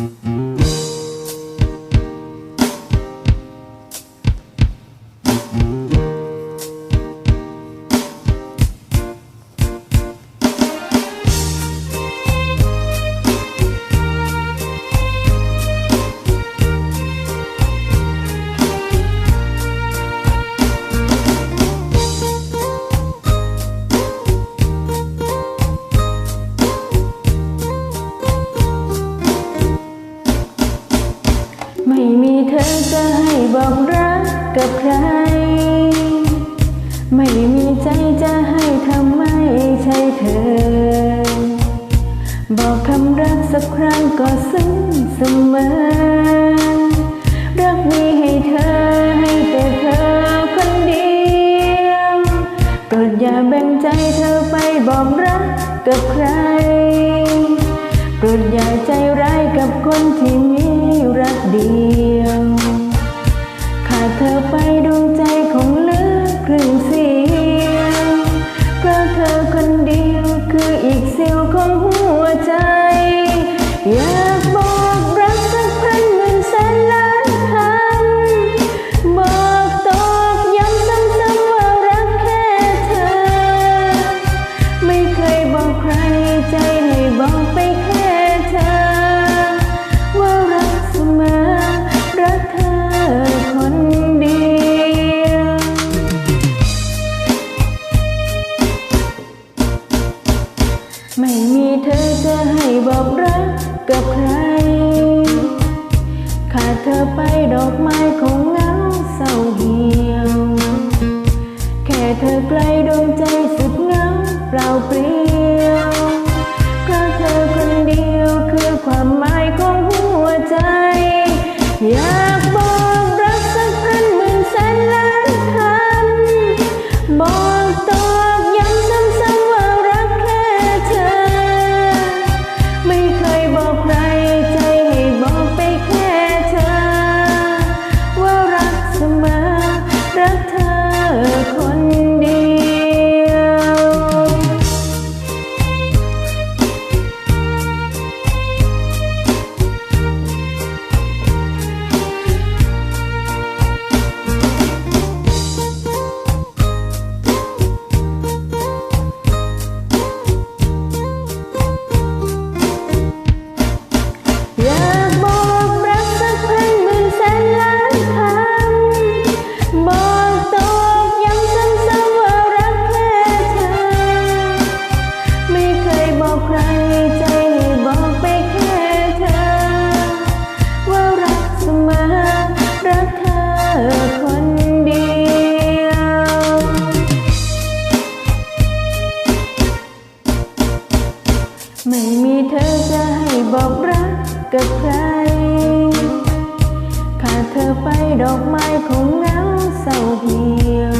ไกับใคร ไม่มีใจจะให้ทำไมใช่เธอ บอกคำรักสักครั้งก็ซึ้งเสมอ รักมีให้เธอให้แต่เธอคนเดียวโปรดอย่าแบ่งใจเธอไปบอกรักกับใครโปรดอย่าใจร้ายกับคนที่มีรักดี คือ ไม่มีเธอจะให้บอกรักกับใคร ขาดเธอไปดอกไม้คงเหงาเศร้าเหี่ยว แค่เธอไกลดวงใจสุดเหงาเปล่าเปลี่ยว กับใคร ขาดเธอไปดอกไม้คงเหงาเศร้าเหี่ยว